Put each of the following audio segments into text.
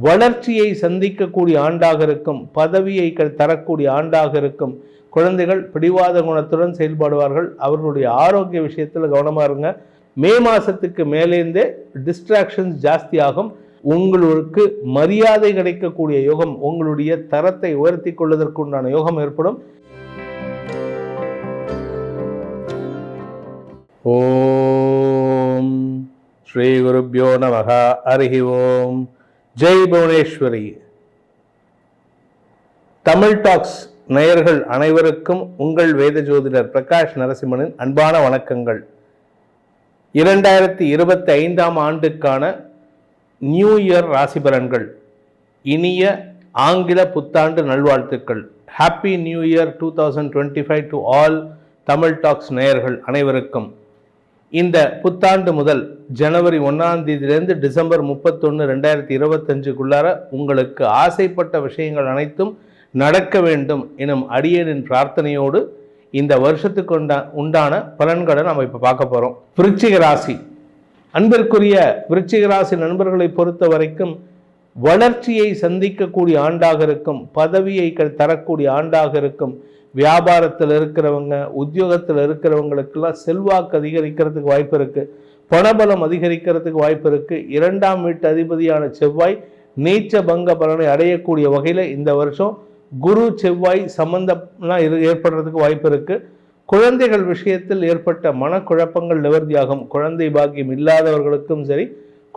வளர்ச்சியை சந்திக்கக்கூடிய ஆண்டாக இருக்கும் பதவியை தரக்கூடிய ஆண்டாக இருக்கும். குழந்தைகள் பிடிவாத குணத்துடன் செயல்படுவார்கள். அவர்களுடைய ஆரோக்கிய விஷயத்தில் கவனமாக இருங்க. மே மாதத்துக்கு மேலேருந்தே டிஸ்ட்ராக்ஷன்ஸ் ஜாஸ்தியாகும். உங்களுக்கு மரியாதை கிடைக்கக்கூடிய யோகம் உங்களுடைய தரத்தை உயர்த்தி கொள்வதற்குண்டான யோகம் ஏற்படும். ஓம் ஸ்ரீ குருப்பியோ நமகா. அருகி ஓம். ஜெய் புவனேஸ்வரி. தமிழ் டாக்ஸ் நேயர்கள் அனைவருக்கும் உங்கள் வேத ஜோதிடர் பிரகாஷ் நரசிம்மனின் அன்பான வணக்கங்கள். இரண்டாயிரத்தி இருபத்தி ஐந்தாம் ஆண்டுக்கான நியூ இயர் ராசி பலன்கள் இனிய ஆங்கில புத்தாண்டு நல்வாழ்த்துக்கள். Happy new year two thousand twenty five to all Tamil talks நேயர்கள் அனைவருக்கும். இந்த புத்தாண்டு முதல் ஜனவரி ஒன்றாம் தேதியிலேருந்து டிசம்பர் முப்பத்தொன்று ரெண்டாயிரத்தி இருபத்தஞ்சுக்குள்ளார உங்களுக்கு ஆசைப்பட்ட விஷயங்கள் அனைத்தும் நடக்க வேண்டும் எனும் அடியனின் பிரார்த்தனையோடு இந்த வருஷத்துக்கு உண்டா உண்டான பலன்களை நம்ம இப்போ பார்க்க போகிறோம் விருச்சிக ராசி. அன்பிற்குரிய விருச்சிக ராசி நண்பர்களை பொறுத்த வரைக்கும் வளர்ச்சியை சந்திக்கக்கூடிய ஆண்டாக இருக்கும் பதவியை தரக்கூடிய ஆண்டாக இருக்கும். வியாபாரத்தில் இருக்கிறவங்க உத்தியோகத்தில் இருக்கிறவங்களுக்கெல்லாம் செல்வாக்கு அதிகரிக்கிறதுக்கு வாய்ப்பு இருக்குது பணபலம் அதிகரிக்கிறதுக்கு வாய்ப்பு இருக்குது இரண்டாம் வீட்டு அதிபதியான செவ்வாய் நீச்ச பங்க பலனை அடையக்கூடிய வகையில் இந்த வருஷம் குரு செவ்வாய் சம்பந்தம்லாம் இரு ஏற்படுறதுக்கு வாய்ப்பு இருக்குது குழந்தைகள் விஷயத்தில் ஏற்பட்ட மனக்குழப்பங்கள் நிவர்த்தியாகும். குழந்தை பாக்கியம் இல்லாதவர்களுக்கும் சரி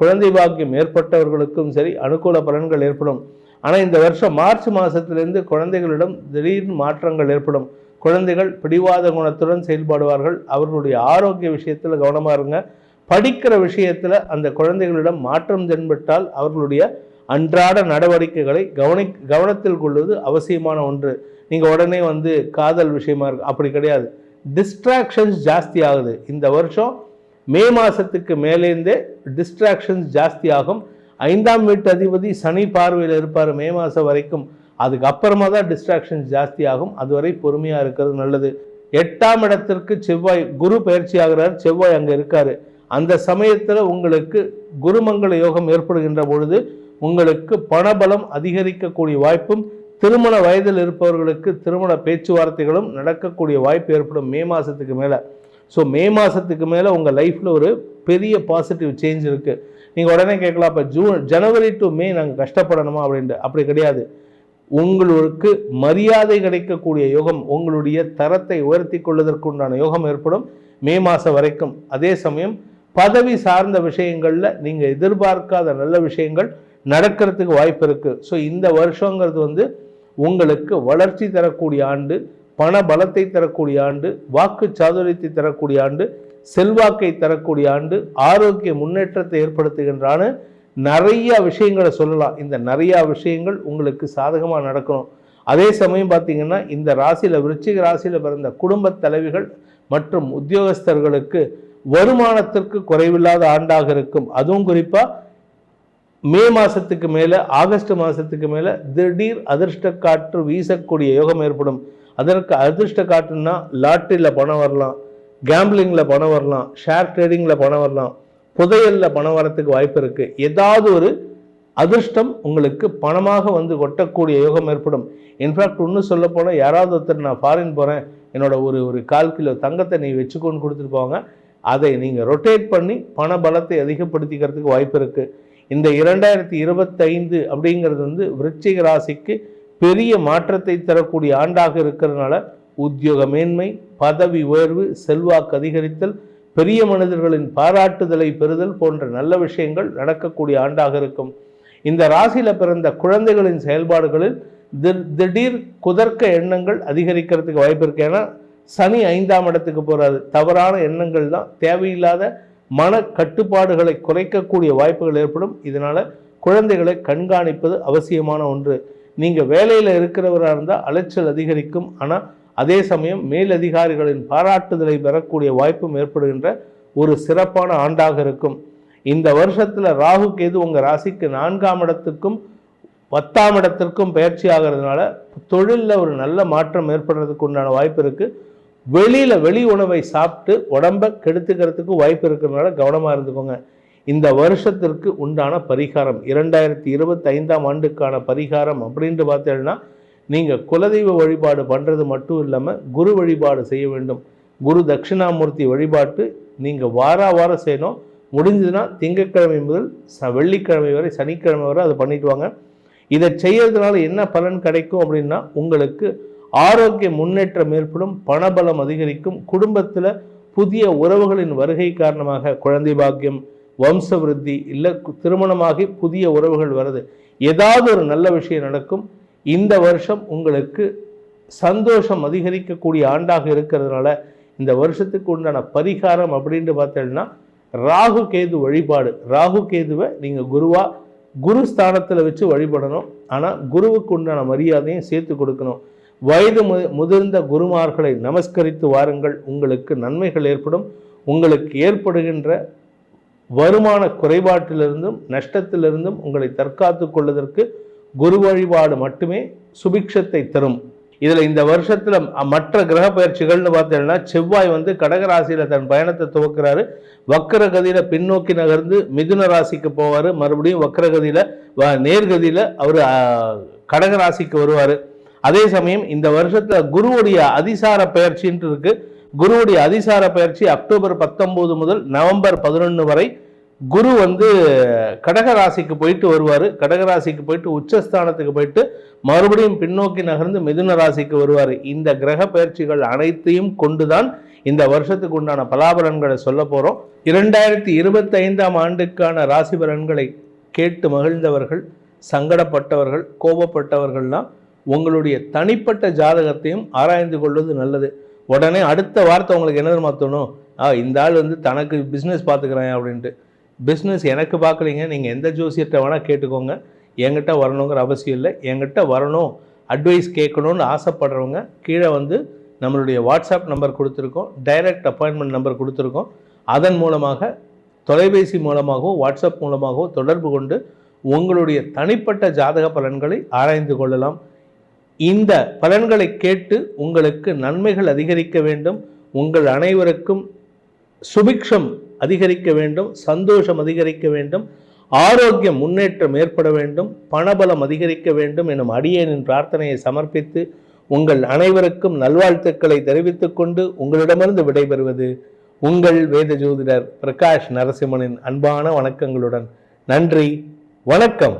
குழந்தை பாக்கியம் ஏற்பட்டவர்களுக்கும் சரி அனுகூல பலன்கள் ஏற்படும். ஆனால் இந்த வருஷம் மார்ச் மாதத்திலிருந்து குழந்தைகளிடம் திடீர்னு மாற்றங்கள் ஏற்படும். குழந்தைகள் பிடிவாத குணத்துடன் செயல்படுவார்கள். அவர்களுடைய ஆரோக்கிய விஷயத்தில் கவனமாக இருங்க. படிக்கிற விஷயத்தில் அந்த குழந்தைகளிடம் மாற்றம் தென்பட்டால் அவர்களுடைய அன்றாட நடவடிக்கைகளை கவனி கவனத்தில் கொள்வது அவசியமான ஒன்று. நீங்கள் உடனே வந்து காதல் விஷயமா இருக்கு அப்படி கிடையாது. டிஸ்ட்ராக்ஷன்ஸ் ஜாஸ்தி ஆகுது. இந்த வருஷம் மே மாதத்துக்கு மேலேருந்தே டிஸ்ட்ராக்ஷன்ஸ் ஜாஸ்தியாகும். ஐந்தாம் வீட்டு அதிபதி சனி பார்வையில் இருப்பார் மே மாதம் வரைக்கும். அதுக்கப்புறமா தான் டிஸ்ட்ராக்ஷன்ஸ் ஜாஸ்தியாகும். அதுவரை பொறுமையாக இருக்கிறது நல்லது. எட்டாம் இடத்திற்கு செவ்வாய் குரு பயிற்சி ஆகிறார். செவ்வாய் அங்கே இருக்கார். அந்த சமயத்தில் உங்களுக்கு குருமங்கள யோகம் ஏற்படுகின்ற பொழுது உங்களுக்கு பணபலம் அதிகரிக்கக்கூடிய வாய்ப்பும் திருமண வயதில் இருப்பவர்களுக்கு திருமண பேச்சுவார்த்தைகளும் நடக்கக்கூடிய வாய்ப்பு ஏற்படும் மே மாதத்துக்கு மேலே. ஸோ மே மாதத்துக்கு மேலே உங்கள் லைஃப்பில் ஒரு பெரிய பாசிட்டிவ் சேஞ்ச் இருக்குது நீங்கள் உடனே கேட்கலாம் இப்போ ஜூன் ஜனவரி டு மே நாங்கள் கஷ்டப்படணுமா அப்படின்ட்டு. அப்படி கிடையாது. உங்களுக்கு மரியாதை கிடைக்கக்கூடிய யோகம் உங்களுடைய தரத்தை உயர்த்தி கொள்வதற்குண்டான யோகம் ஏற்படும் மே மாதம் வரைக்கும். அதே சமயம் பதவி சார்ந்த விஷயங்களில் நீங்கள் எதிர்பார்க்காத நல்ல விஷயங்கள் நடக்கிறதுக்கு வாய்ப்பு இருக்குது ஸோ இந்த வருஷங்கிறது வந்து உங்களுக்கு வளர்ச்சி தரக்கூடிய ஆண்டு. பண பலத்தை தரக்கூடிய ஆண்டு வாக்கு சாதுரியத்தை தரக்கூடிய ஆண்டு செல்வாக்கை தரக்கூடிய ஆண்டு ஆரோக்கிய முன்னேற்றத்தை ஏற்படுத்துகின்றான நிறைய விஷயங்களை சொல்லலாம். இந்த நிறைய விஷயங்கள் உங்களுக்கு சாதகமாக நடக்கணும். அதே சமயம் பார்த்தீங்கன்னா இந்த ராசியில் விருச்சிக ராசியில் பிறந்த குடும்பத் தலைவிகள் மற்றும் உத்தியோகஸ்தர்களுக்கு வருமானத்திற்கு குறைவில்லாத ஆண்டாக இருக்கும். அதுவும் குறிப்பாக மே மாதத்துக்கு மேலே ஆகஸ்ட் மாதத்துக்கு மேலே திடீர் அதிர்ஷ்ட காற்று வீசக்கூடிய யோகம் ஏற்படும். அதற்கு அதிர்ஷ்ட காட்டுன்னா லாட்டரியில் பணம் வரலாம் கேம்பிளிங்கில் பணம் வரலாம் ஷேர் ட்ரேடிங்கில் பணம் வரலாம் புதையலில் பணம் வரத்துக்கு வாய்ப்பு இருக்குது ஏதாவது ஒரு அதிர்ஷ்டம் உங்களுக்கு பணமாக வந்து கொட்டக்கூடிய யோகம் ஏற்படும். இன்ஃபேக்ட் ஒன்று சொல்ல போனால் யாராவது ஒருத்தர் நான் ஃபாரின் போகிறேன் என்னோட ஒரு ஒரு கால் கிலோ தங்கத்தை நீ வச்சுக்கோன்னு கொடுத்துட்டு போவாங்க. அதை நீங்கள் ரொட்டேட் பண்ணி பண பலத்தை அதிகப்படுத்திக்கிறதுக்கு வாய்ப்பு இருக்குது இந்த இரண்டாயிரத்தி இருபத்தைந்து அப்படிங்கிறது வந்து விருச்சிக ராசிக்கு பெரிய மாற்றத்தை தரக்கூடிய ஆண்டாக இருக்கிறதுனால உத்தியோக மேன்மை பதவி உயர்வு செல்வாக்கு அதிகரித்தல் பெரிய மனிதர்களின் பாராட்டுதலை பெறுதல் போன்ற நல்ல விஷயங்கள் நடக்கக்கூடிய ஆண்டாக இருக்கும். இந்த ராசியில் பிறந்த குழந்தைகளின் செயல்பாடுகளில் திர்- திடீர் குதர்க்க எண்ணங்கள் அதிகரிக்கிறதுக்கு வாய்ப்பு இருக்கு. ஏன்னா சனி ஐந்தாம் இடத்துக்கு போகிறாரு தவறான எண்ணங்கள் தான். தேவையில்லாத மன கட்டுப்பாடுகளை குறைக்கக்கூடிய வாய்ப்புகள் ஏற்படும். இதனால் குழந்தைகளை கண்காணிப்பது அவசியமான ஒன்று. நீங்கள் வேலையில் இருக்கிறவராக இருந்தால் அலைச்சல் அதிகரிக்கும். ஆனால் அதே சமயம் மேலதிகாரிகளின் பாராட்டுதலை பெறக்கூடிய வாய்ப்பும் ஏற்படுகின்ற ஒரு சிறப்பான ஆண்டாக இருக்கும். இந்த வருஷத்தில் ராகு கேது உங்கள் ராசிக்கு நான்காம் இடத்துக்கும் பத்தாம் இடத்திற்கும் பயிற்சி ஆகிறதுனால தொழிலில் ஒரு நல்ல மாற்றம் ஏற்படுறதுக்கு உண்டான வாய்ப்பு இருக்குது வெளியில் வெளி உணவை சாப்பிட்டு உடம்ப கெடுத்துக்கிறதுக்கு வாய்ப்பு இருக்கிறதுனால கவனமாக இருந்துக்கோங்க. இந்த வருஷத்திற்கு உண்டான பரிகாரம் இரண்டாயிரத்தி இருபத்தி ஐந்தாம் ஆண்டுக்கான பரிகாரம் அப்படின்ட்டு பார்த்தீங்கன்னா நீங்கள் குலதெய்வ வழிபாடு பண்ணுறது மட்டும் இல்லாமல் குரு வழிபாடு செய்ய வேண்டும். குரு தட்சிணாமூர்த்தி வழிபாட்டு நீங்கள் வார வாரம் செய்யணும். முடிஞ்சதுன்னா திங்கட்கிழமை முதல் ச வெள்ளிக்கிழமை வரை சனிக்கிழமை வரை அதை பண்ணிட்டு வாங்க. இதை செய்யறதுனால என்ன பலன் கிடைக்கும் அப்படின்னா உங்களுக்கு ஆரோக்கிய முன்னேற்றம் ஏற்படும் பணபலம் அதிகரிக்கும் குடும்பத்தில் புதிய உறவுகளின் வருகை காரணமாக குழந்தை பாக்கியம் வம்ச விருத்தி இல்லை திருமணமாகி புதிய உறவுகள் வருது. ஏதாவது ஒரு நல்ல விஷயம் நடக்கும். இந்த வருஷம் உங்களுக்கு சந்தோஷம் அதிகரிக்கக்கூடிய ஆண்டாக இருக்கிறதுனால இந்த வருஷத்துக்கு உண்டான பரிகாரம் அப்படின்ட்டு பார்த்தோம்னா ராகு கேது வழிபாடு. ராகு கேதுவை நீங்கள் குருவாக குரு ஸ்தானத்தில் வச்சு வழிபடணும். ஆனால் குருவுக்கு உண்டான மரியாதையும் சேர்த்து கொடுக்கணும். வயது மு முதிர்ந்த குருமார்களை நமஸ்கரித்து வாருங்கள். உங்களுக்கு நன்மைகள் ஏற்படும். உங்களுக்கு ஏற்படுகின்ற வருமான குறைபாட்டிலிருந்தும் நஷ்டத்திலிருந்தும் உங்களை தற்காத்து கொள்வதற்கு குரு வழிபாடு மட்டுமே சுபிக்ஷத்தை தரும். இதில் இந்த வருஷத்தில் மற்ற கிரக பயிற்சிகள்னு பார்த்தீங்கன்னா செவ்வாய் வந்து கடகராசியில் தன் பயணத்தை துவக்கிறாரு. வக்கரகதியில் பின்னோக்கி நகர்ந்து மிதுன ராசிக்கு போவார். மறுபடியும் வக்கரகதியில் நேர்கதியில் அவர் கடகராசிக்கு வருவார். அதே சமயம் இந்த வருஷத்தில் குருவுடைய அதிசார பயிற்சின்ட்டு இருக்குது குருவுடைய அதிசார பயிற்சி அக்டோபர் பத்தொம்போது முதல் நவம்பர் பதினொன்று வரை குரு வந்து கடகராசிக்கு போயிட்டு வருவார். கடகராசிக்கு போயிட்டு உச்சஸ்தானத்துக்கு போயிட்டு மறுபடியும் பின்னோக்கி நகர்ந்து மிதுன ராசிக்கு வருவார். இந்த கிரக பயிற்சிகள் அனைத்தையும் கொண்டுதான் இந்த வருஷத்துக்கு உண்டான பலாபலன்களை சொல்ல போகிறோம் இரண்டாயிரத்தி இருபத்தைந்தாம் ஆண்டுக்கான ராசி பலன்களை கேட்டு மகிழ்ந்தவர்கள் சங்கடப்பட்டவர்கள் கோபப்பட்டவர்கள்லாம் உங்களுடைய தனிப்பட்ட ஜாதகத்தையும் ஆராய்ந்து கொள்வது நல்லது. உடனே அடுத்த வார்த்தை உங்களுக்கு என்ன மாற்றணும் ஆ இந்த ஆள் வந்து தனக்கு பிஸ்னஸ் பார்த்துக்கிறேன் அப்படின்ட்டு. பிஸ்னஸ் எனக்கு பார்க்கலீங்க நீங்கள் எந்த ஜோசியர்கிட்ட வேணால் கேட்டுக்கோங்க. என்கிட்ட வரணுங்கிற அவசியம் இல்லை. என்கிட்ட வரணும் அட்வைஸ் கேட்கணும்னு ஆசைப்படுறவங்க கீழே வந்து நம்மளுடைய வாட்ஸ்அப் நம்பர் கொடுத்துருக்கோம் டைரக்ட் அப்பாயின்மெண்ட் நம்பர் கொடுத்துருக்கோம். அதன் மூலமாக தொலைபேசி மூலமாகவோ வாட்ஸ்அப் மூலமாகவோ தொடர்பு கொண்டு உங்களுடைய தனிப்பட்ட ஜாதக பலன்களை ஆராய்ந்து கொள்ளலாம். இந்த பலன்களை கேட்டு உங்களுக்கு நன்மைகள் அதிகரிக்க வேண்டும். உங்கள் அனைவருக்கும் சுபிக்ஷம் அதிகரிக்க வேண்டும் சந்தோஷம் அதிகரிக்க வேண்டும் ஆரோக்கியம் முன்னேற்றம் ஏற்பட வேண்டும் பணபலம் அதிகரிக்க வேண்டும் எனும் அடியேனின் பிரார்த்தனையை சமர்ப்பித்து உங்கள் அனைவருக்கும் நல்வாழ்த்துக்களை தெரிவித்துக் கொண்டு உங்களிடமிருந்து விடைபெறுவது உங்கள் வேத ஜோதிடர் பிரகாஷ் நரசிம்மனின் அன்பான வணக்கங்களுடன். நன்றி வணக்கம்.